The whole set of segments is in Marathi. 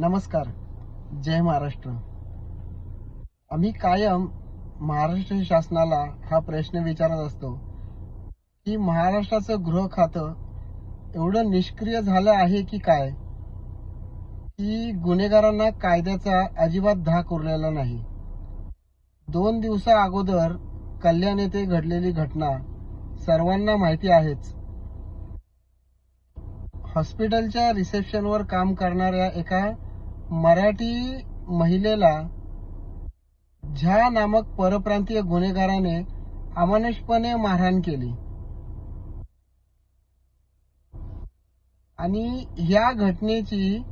नमस्कार. जय महाराष्ट्र. आम्ही कायम महाराष्ट्र शासनाला हा प्रश्न विचारत असतो की महाराष्ट्राचं गृह खातं एवढं निष्क्रिय झालं आहे की काय? की गुन्हेगारांना कायद्याचा अजिबात धाक उरलेला नाही. दोन दिवसा अगोदर कल्याण येथे घडलेली घटना सर्वांना माहिती आहेच. हॉस्पिटलच्या रिसेप्शनवर काम करणाऱ्या एका मराठी महिलेला झा नामक परप्रांतीय गुन्हेगाराने अमानुषपणे मारहाण केली. आणि या घटनेची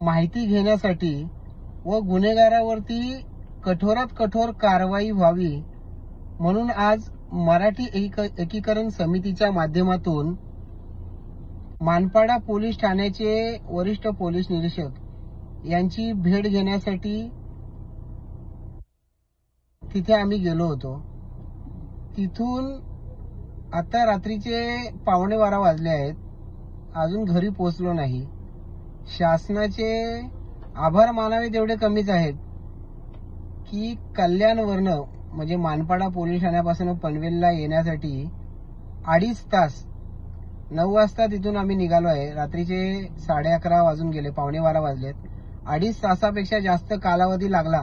माहिती घेण्यासाठी व गुन्हेगारावरती कठोरात कठोर कारवाई व्हावी म्हणून आज मराठी एकी- एकीकरण समितीच्या माध्यमातून मानपाडा पोलीस ठाण्याचे वरिष्ठ पोलीस निरीक्षक यांची भेट घेण्यासाठी तिथे आम्ही गेलो होतो. तिथून आता रात्रीचे पावणे बारा वाजले आहेत. अजून घरी पोहोचलो नाही. शासनाचे आभार मानावे तेवढे कमीच आहेत की कल्याणवरनं म्हणजे मानपाडा पोलीस ठाण्यापासून पनवेलला येण्यासाठी अडीच तास नऊ वाजता तिथून आम्ही निघालो आहे. रात्रीचे साडे अकरा वाजून गेले पावणे बारा वाजलेत. अडीच तासापेक्षा जास्त कालावधी लागला.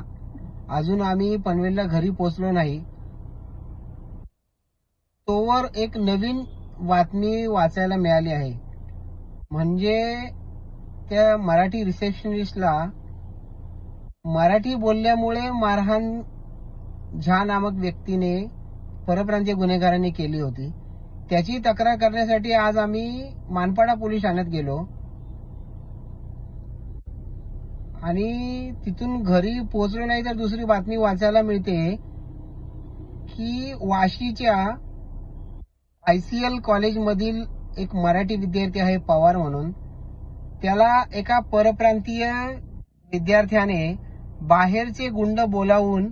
अजून आम्ही पनवेलला घरी पोहोचलो नाही. तोवर एक नवीन बातमी वाचायला मिळाली आहे. म्हणजे त्या मराठी रिसेप्शनिस्टला मराठी बोलल्यामुळे मारहाण झा नामक व्यक्तीने परप्रांतीय गुन्हेगारांनी केली होती. त्याची तक्रार करण्यासाठी आज आम्ही मानपाडा पोलीस ठाण्यात गेलो. आणि तिथून घरी पोहोचलो नाही तर दुसरी बातमी वाचायला मिळते की वाशीच्या आयसीएल कॉलेजमधील एक मराठी विद्यार्थी आहे पवार म्हणून. त्याला एका परप्रांतीय विद्यार्थ्याने बाहेरचे गुंड बोलावून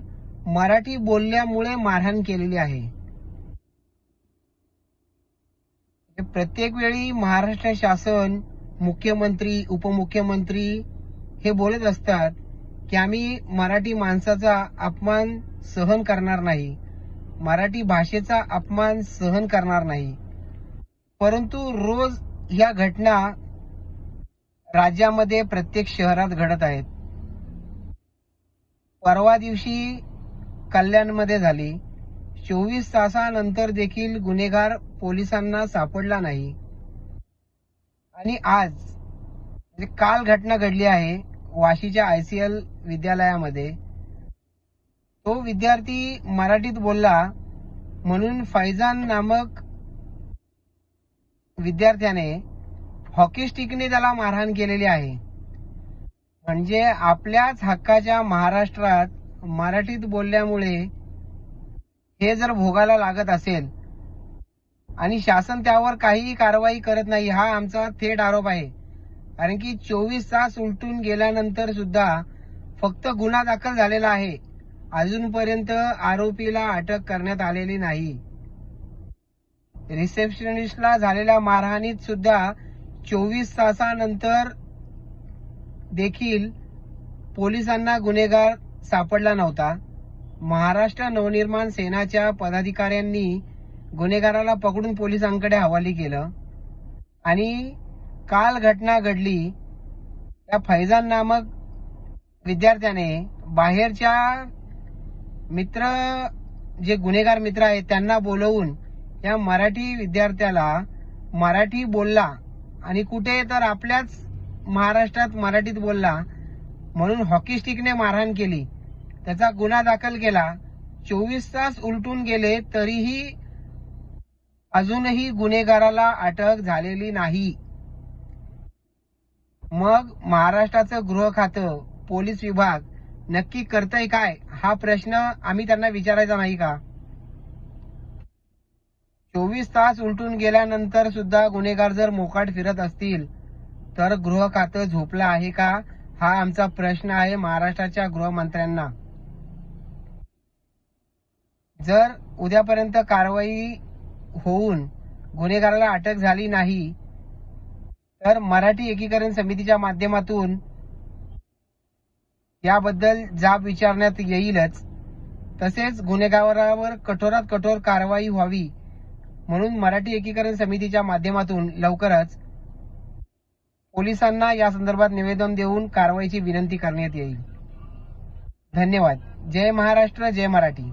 मराठी बोलल्यामुळे मारहाण केलेली आहे. प्रत्येक वेळी महाराष्ट्र शासन मुख्यमंत्री उपमुख्यमंत्री हे बोलत असतात की आम्ही मराठी माणसाचा अपमान सहन करणार नाही. मराठी भाषेचा अपमान सहन करणार नाही. परंतु रोज ह्या घटना राज्यामध्ये प्रत्येक शहरात घडत आहेत. परवा दिवशी कल्याणमध्ये झाली. चोवीस तासानंतर देखील गुन्हेगार पोलिसांना सापडला नाही. आणि आज म्हणजे काल घटना घडली आहे वाशीच्या आयसीएल विद्यालयामध्ये. तो विद्यार्थी मराठीत बोलला म्हणून फैजान नामक विद्यार्थ्याने हॉकी स्टिकने त्याला मारहाण केलेली आहे. म्हणजे आपल्याच हक्काच्या महाराष्ट्रात मराठीत बोलल्यामुळे हे जर भोगायला लागत असेल आणि शासन त्यावर काहीही कारवाई करत नाही हा आमचा थेट आरोप आहे. कारण की चोवीस तास उलटून गेल्यानंतर सुद्धा फक्त गुन्हा दाखल झालेला आहे. अजूनपर्यंत आरोपीला अटक करण्यात आलेली नाही. रिसेप्शनिस्टला झालेल्या मारहाणीत सुद्धा चोवीस तासानंतर देखील पोलिसांना गुन्हेगार सापडला नव्हता. महाराष्ट्र नवनिर्माण सेनाच्या पदाधिकाऱ्यांनी गुन्हेगाराला पकडून पोलिसांकडे हवाली केलं. आणि काल घटना घडली. त्या फैजान नामक विद्यार्थ्याने बाहेरच्या मित्र जे गुन्हेगार मित्र आहेत त्यांना बोलवून या मराठी विद्यार्थ्याला मराठी बोलला आणि कुठे तर आपल्याच महाराष्ट्रात मराठीत बोलला म्हणून हॉकी स्टिकने मारहाण केली. त्याचा गुन्हा दाखल केला. चोवीस तास उलटून गेले तरीही अजूनही गुन्हेगाराला अटक झालेली नाही. मग महाराष्ट्राचं गृह खातं पोलीस विभाग नक्की करतय काय? हा प्रश्न आम्ही त्यांना विचारायचा नाही का? चोवीस तास उलटून गेल्यानंतर सुद्धा गुन्हेगार जर मोकाट फिरत असतील तर गृह खातं झोपलं आहे का? हा आमचा प्रश्न आहे महाराष्ट्राच्या गृहमंत्र्यांना जर उद्यापर्यंत कारवाई होऊन गुन्हेगाराला अटक झाली नाही तर मराठी एकीकरण समितीच्या माध्यमातून याबद्दल जाब विचारण्यात येईलच. तसेच गुन्हेगारावर कठोरात कठोर कारवाई व्हावी म्हणून मराठी एकीकरण समितीच्या माध्यमातून लवकरच पोलिसांना या संदर्भात निवेदन देऊन कारवाईची विनंती करण्यात येईल. धन्यवाद. जय महाराष्ट्र जय मराठी.